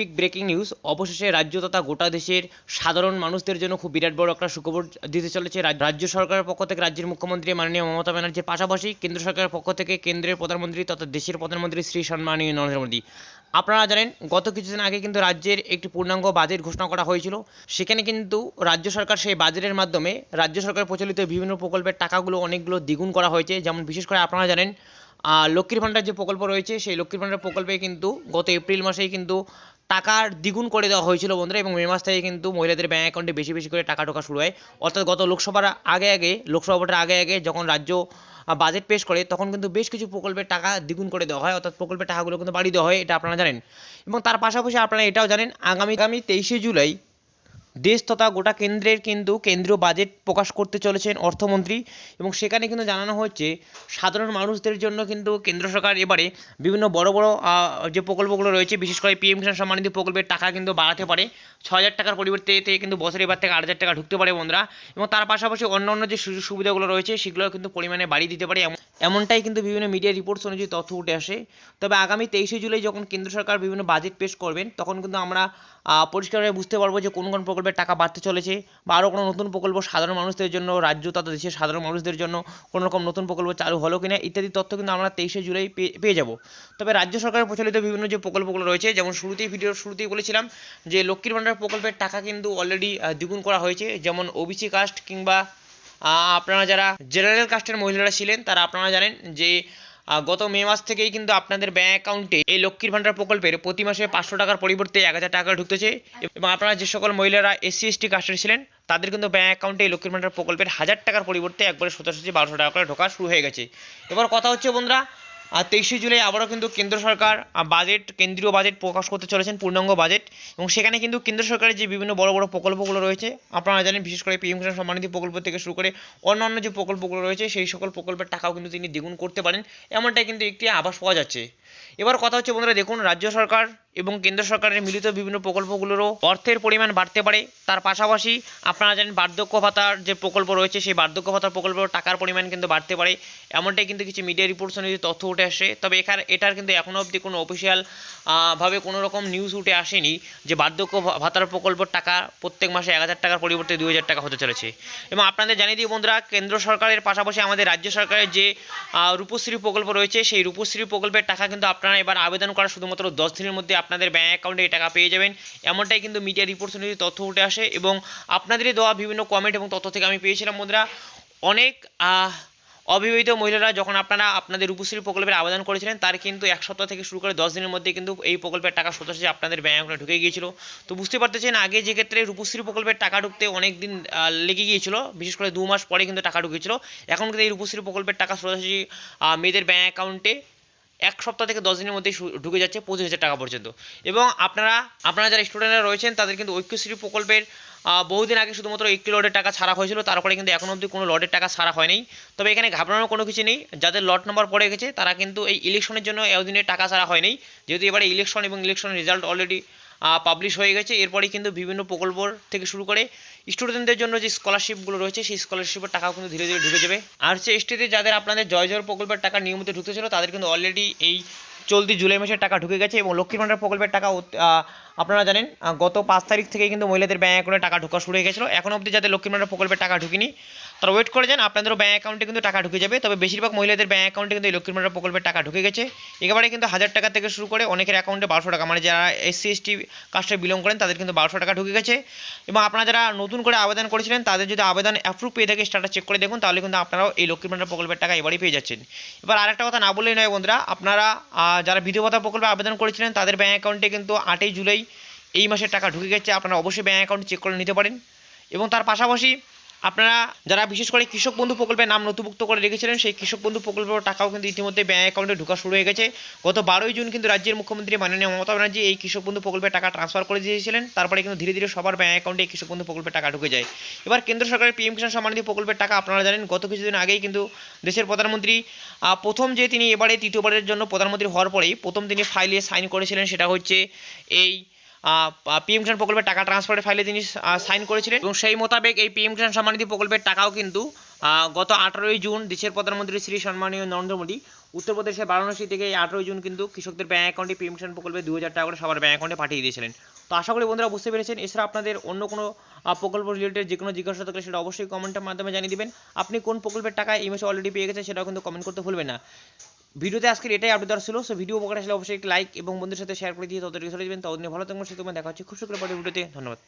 Big breaking news. অবশেষে রাজ্য তথা গোটা দেশের সাধারণ মানুষদের জন্য খুব বিরাট বড় একটা সুখবর দিতে চলেছে রাজ- রাজ্য সরকারের পক্ষ থেকে রাজ্যের মুখ্যমন্ত্রী মাননীয় মমতা ব্যানার্জির পাশাপাশি কেন্দ্র সরকারের পক্ষ থেকে কেন্দ্রের প্রধানমন্ত্রী তথা দেশের প্রধানমন্ত্রী শ্রী সম্মানীয় নরেন্দ্র মোদী। আপনারা জানেন, গত কিছুদিন আগে কিন্তু রাজ্যের একটি পূর্ণাঙ্গ বাজেট ঘোষণা করা হয়েছিল। সেখানে কিন্তু রাজ্য সরকার সেই বাজেটের মাধ্যমে রাজ্য সরকার প্রচলিত বিভিন্ন প্রকল্পের টাকাগুলো অনেকগুলো দ্বিগুণ করা হয়েছে। যেমন বিশেষ করে আপনারা জানেন লক্ষ্মীর ভাণ্ডার যে প্রকল্প রয়েছে, সেই লক্ষ্মীর ভাণ্ডার প্রকল্পে কিন্তু গত এপ্রিল মাসেই কিন্তু টাকার দ্বিগুণ করে দেওয়া হয়েছিল বন্ধুরা, এবং মে মাস থেকে কিন্তু মহিলাদের ব্যাঙ্ক অ্যাকাউন্টে বেশি বেশি করে টাকা ঢোকা শুরু হয়। অর্থাৎ গত লোকসভার আগে আগে, লোকসভা ভোটের আগে আগে যখন রাজ্য বাজেট পেশ করে, তখন কিন্তু বেশ কিছু প্রকল্পের টাকা দ্বিগুণ করে দেওয়া হয়। অর্থাৎ প্রকল্পের টাকাগুলো কিন্তু বাড়িয়ে দেওয়া হয়, এটা আপনারা জানেন। এবং তার পাশাপাশি আপনারা এটাও জানেন, আগামী আগামী তেইশে জুলাই দেশ তথা গোটা কেন্দ্রের কিন্তু কেন্দ্রীয় বাজেট প্রকাশ করতে চলেছেন অর্থমন্ত্রী এবং সেখানে কিন্তু জানানো হচ্ছে সাধারণ মানুষদের জন্য কিন্তু কেন্দ্র সরকার এবারে বিভিন্ন বড় বড় যে প্রকল্পগুলো রয়েছে, বিশেষ করে পিএম কিষাণ সম্মান নিধি প্রকল্পের টাকা কিন্তু বাড়াতে পারে। ছ হাজার টাকার পরিবর্তে এতে কিন্তু বছরে এবার থেকে আট হাজার টাকা ঢুকতে পারে বন্ধুরা এবং তার পাশাপাশি অন্য অন্য যে সুযোগ সুবিধাগুলো রয়েছে, সেগুলো কিন্তু পরিমাণে বাড়িয়ে দিতে পারে। এমন- এমনটাই কিন্তু বিভিন্ন মিডিয়া রিপোর্টস অনুযায়ী তথ্য উঠে আসে। তবে আগামী তেইশে জুলাই যখন কেন্দ্র সরকার বিভিন্ন বাজেট পেশ করবেন, তখন কিন্তু আমরা পরিষ্কারভাবে বুঝতে পারব যে কোন কোন প্রকল্পের টাকা বাড়তে চলেছে বা আরও কোনো নতুন প্রকল্প সাধারণ মানুষদের জন্য, রাজ্য তথা দেশের সাধারণ মানুষদের জন্য কোনো রকম নতুন প্রকল্প চালু হলো কিনা ইত্যাদি তথ্য কিন্তু আমরা তেইশে জুলাই পেয়ে- যাব। তবে রাজ্য সরকারের প্রচলিত বিভিন্ন যে প্রকল্পগুলো রয়েছে, যেমন শুরুতেই ভিডিওর শুরুতেই বলেছিলাম যে লক্ষ্মীর ভাণ্ডার প্রকল্পের টাকা কিন্তু অলরেডি দ্বিগুণ করা হয়েছে। যেমন ওবিসি কাস্ট কিংবা আপনারা যারা জেনারেল কাস্টের মহিলারা ছিলেন, তারা আপনারা জানেন যে গত মে মাস থেকেই কিন্তু আপনাদের ব্যাঙ্ক অ্যাকাউন্টে এই লক্ষ্মীর ভাণ্ডার প্রকল্পের প্রতি মাসে পাঁচশো টাকার পরিবর্তে এক হাজার টাকা ঢুকতেছে এবং আপনারা যে সকল মহিলারা এসসি এসটি কাস্টের ছিলেন, তাদের কিন্তু ব্যাঙ্ক অ্যাকাউন্টে এই লক্ষ্মীর ভাণ্ডার প্রকল্পের হাজার টাকার পরিবর্তে একবারে সোজাসুজি বারোশো টাকা করে ঢোকা শুরু হয়ে গেছে। এবার কথা হচ্ছে বন্ধুরা আর তেইশে জুলাই আবারও কিন্তু কেন্দ্র সরকার বাজেট কেন্দ্রীয় বাজেট প্রকাশ করতে চলেছেন পূর্ণাঙ্গ বাজেট এবং সেখানে কিন্তু কেন্দ্র সরকারের যে বিভিন্ন বড় বড় প্রকল্পগুলো রয়েছে, আপনারা জানেন বিশেষ করে পিএম কিষাণ সম্মানিধি প্রকল্প থেকে শুরু করে অন্যান্য যে প্রকল্পগুলো রয়েছে, সেই সকল প্রকল্পের টাকাও কিন্তু তিনি দ্বিগুণ করতে পারেন। এমনটাই কিন্তু একটি আভাস পাওয়া যাচ্ছে। এবার কথা হচ্ছে বন্ধুরা, দেখুন, রাজ্য সরকার এবং কেন্দ্র সরকারের মিলিত বিভিন্ন প্রকল্পগুলোরও অর্থের পরিমাণ বাড়তে পারে। তার পাশাপাশি আপনারা জানেন বার্ধক্য ভাতার যে প্রকল্প রয়েছে, সেই বার্ধক্য ভাতার প্রকল্পের টাকার পরিমাণ কিন্তু বাড়তে পারে। এমনটাই কিন্তু কিছু মিডিয়া রিপোর্টস অনুযায়ী তথ্য উঠে আসে। তবে এখানে, এটার কিন্তু এখনও অবধি কোনো অফিসিয়াল ভাবে কোনো রকম নিউজ উঠে আসেনি যে বার্ধক্য ভাতার প্রকল্পের টাকা প্রত্যেক মাসে এক হাজার টাকার পরিবর্তে দুই হাজার টাকা হতে চলেছে। এবং আপনাদের জানিয়ে দিই বন্ধুরা, কেন্দ্র সরকারের পাশাপাশি আমাদের রাজ্য সরকারের যে রূপশ্রী প্রকল্প রয়েছে, সেই রূপশ্রী প্রকল্পের টাকা কিন্তু আপনারা এবার আবেদন করা শুধুমাত্র দশ দিনের মধ্যে আপনাদের ব্যাঙ্ক অ্যাকাউন্টে এই টাকা পেয়ে যাবেন। এমনটাই কিন্তু মিডিয়া রিপোর্টস অনুযায়ী তথ্য উঠে আসে এবং আপনাদেরই দেওয়া বিভিন্ন কমেন্ট এবং তথ্য থেকে আমি পেয়েছিলাম বন্ধুরা। অনেক অবিবাহিত মহিলারা যখন আপনারা আপনাদের রূপশ্রী প্রকল্পের আবেদন করেছিলেন, তার কিন্তু এক সপ্তাহ থেকে শুরু করে দশ দিনের মধ্যে কিন্তু এই প্রকল্পের টাকা সোজাসুজি আপনাদের ব্যাঙ্ক অ্যাকাউন্টে ঢুকে গিয়েছিল। তো বুঝতে পারতেছেন, আগে যে ক্ষেত্রে রূপশ্রী প্রকল্পের টাকা ঢুকতে অনেক দিন লেগে গিয়েছিল, বিশেষ করে দু মাস পরে কিন্তু টাকা ঢুকেছিল। এখন কিন্তু এই রূপশ্রী প্রকল্পের টাকা সোজাসুজি মেয়েদের ব্যাঙ্ক অ্যাকাউন্টে এক সপ্তাহ থেকে দশ দিনের মধ্যেই ঢুকে যাচ্ছে পঁচিশ হাজার টাকা পর্যন্ত। এবং আপনারা আপনারা যারা স্টুডেন্টরা রয়েছেন, তাদের কিন্তু ঐক্যশ্রী প্রকল্পের বহুদিন আগে শুধুমাত্র একটি লটের টাকা ছাড়া হয়েছিল, তারপরে কিন্তু এখন অবধি কোনো লটের টাকা ছাড়া হয়নি। তবে এখানে ঘাবড়ানোর কোনো কিছু নেই, যাদের লট নম্বর পড়ে গেছে, তারা কিন্তু এই ইলেকশনের জন্য এতদিনের টাকা ছাড়া হয়নি। যেহেতু এবারে ইলেকশন এবং ইলেকশনের রেজাল্ট অলরেডি পাবলিশ হয়ে গেছে। এরপরে কিন্তু বিভিন্ন প্রকল্প থেকে শুরু করে স্টুডেন্টদের জন্য যে স্কলারশিপগুলো রয়েছে, সেই স্কলারশিপের টাকাও কিন্তু ধীরে ধীরে ঢুকে যাবে। আর হচ্ছে এসটিতে যাদের আপনাদের জয় জয় প্রকল্পের টাকা নিয়মিত ঢুকতে ছিল তাদের কিন্তু অলরেডি এই চলতি জুলাই মাসের টাকা ঢুকে গেছে এবং লক্ষ্মীর ভাণ্ডার প্রকল্পের টাকা আপনারা জানেন গত পাঁচ তারিখ থেকে কিন্তু মহিলাদের ব্যাঙ্ক অ্যাকাউন্টে টাকা ঢোকা শুরু হয়ে গেছিল। এখন অবধি যাদের লক্ষ্মীর ভাণ্ডার প্রকল্পের টাকা ঢুকিনি তারা ওয়েট করে যান, আপনাদেরও ব্যাঙ্ক অ্যাকাউন্টে কিন্তু টাকা ঢুকে যাবে। তবে বেশিরভাগ মহিলাদের ব্যাঙ্ক অ্যাকাউন্টে কিন্তু এই লক্ষ্মীর ভাণ্ডার প্রকল্পের টাকা ঢুকে গেছে। একেবারে কিন্তু হাজার টাকা থেকে শুরু করে অনেকের অ্যাকাউন্টে বারোশো টাকা। মানে যারা এসসি এসটি কাস্টে বিলং করেন, তাদের কিন্তু বারোশো টাকা ঢুকে গেছে। এবং আপনারা যারা নতুন করে আবেদন করেছিলেন, তাদের যদি আবেদন অ্যাপ্রুভ পেয়ে থাকে স্টার্টার চেক করে দেখুন, তাহলে কিন্তু আপনারাও এই লক্ষ্মীর ভাণ্ডার প্রকল্পের টাকা এবারই পেয়ে যাচ্ছেন। এবার আরেকটা কথা না বললেই নয় বন্ধুরা, আপনারা যারা বিধবা ভাতা প্রকল্পে আবেদন করেছিলেন, তাদের ব্যাঙ্ক অ্যাকাউন্টে কিন্তু আটই জুলাই এই মাসের টাকা ঢুকে গেছে। আপনারা অবশ্যই ব্যাঙ্ক অ্যাকাউন্ট চেক করে নিতে পারেন। এবং তার পাশাপাশি আপনারা যারা বিশেষ করে কৃষক বন্ধু প্রকল্পের নাম নথিভুক্ত করে রেখেছিলেন, সেই কৃষক বন্ধু প্রকল্পের টাকাও কিন্তু ইতিমধ্যে ব্যাঙ্ক অ্যাকাউন্টে ঢোকা শুরু হয়ে গেছে। গত বারোই জুন কিন্তু রাজ্যের মুখ্যমন্ত্রী মাননীয় মমতা ব্যানার্জি এই কৃষক বন্ধু প্রকল্পের টাকা ট্রান্সফার করে দিয়েছিলেন। তারপরে কিন্তু ধীরে ধীরে সবার ব্যাঙ্ক অ্যাকাউন্টে এই কৃষক বন্ধু প্রকল্পের টাকা ঢুকে যায়। এবার কেন্দ্র সরকারের পিএম কিষাণ সম্মানিধি প্রকল্পের টাকা আপনারা জানেন, গত কিছুদিন আগেই কিন্তু দেশের প্রধানমন্ত্রী প্রথম যে তিনি এবারে, তৃতীয়বারের জন্য প্রধানমন্ত্রী হওয়ার পরেই প্রথম তিনি ফাইলে সাইন করেছিলেন, সেটা হচ্ছে এই পিএম কিষাণ প্রকল্পের টাকা ট্রান্সফারের ফাইলে তিনি সাইন করেছিলেন, এবং সেই মোতাবেক এই পিএম কিষাণ সম্মানিধি প্রকল্পের টাকাও কিন্তু গত আঠারোই জুন দেশের প্রধানমন্ত্রী শ্রী সম্মানীয় নরেন্দ্র মোদী, উত্তরপ্রদেশের বারাণসী থেকে এই আঠেরোই জুন কিন্তু কৃষকদের ব্যাঙ্ক অ্যাকাউন্টে পিএম কিষাণ প্রকল্পে দু হাজার টাকা করে সবার ব্যাঙ্ক অ্যাকাউন্টে পাঠিয়ে দিয়েছিলেন। তো আশা করি বন্ধুরা বুঝতে পেরেছেন। এছাড়া আপনাদের অন্য কোনো প্রকল্প রিলেটেড যে কোনো জিজ্ঞাসা থাকলে সেটা অবশ্যই কমেন্টের মাধ্যমে জানিয়ে দিবেন। আপনি কোন প্রকল্পের টাকা এই মাসে অলরেডি পেয়ে গেছেন সেটাও কিন্তু কমেন্ট করতে ভুলবেন না। ভিডিওতে আজকের এটাই আপডেট দেওয়ার ছিল। সো ভিডিও উপকার আসলে অবশ্যই একটি লাইক এবং বন্ধুদের সাথে শেয়ার করে দিয়ে তাদেরকে চলে যাবেন। তাদের ভালো থাকবেন সে তোমার দেখা হচ্ছে খুব শুক্রবার পরের ভিডিওতে ধন্যবাদ।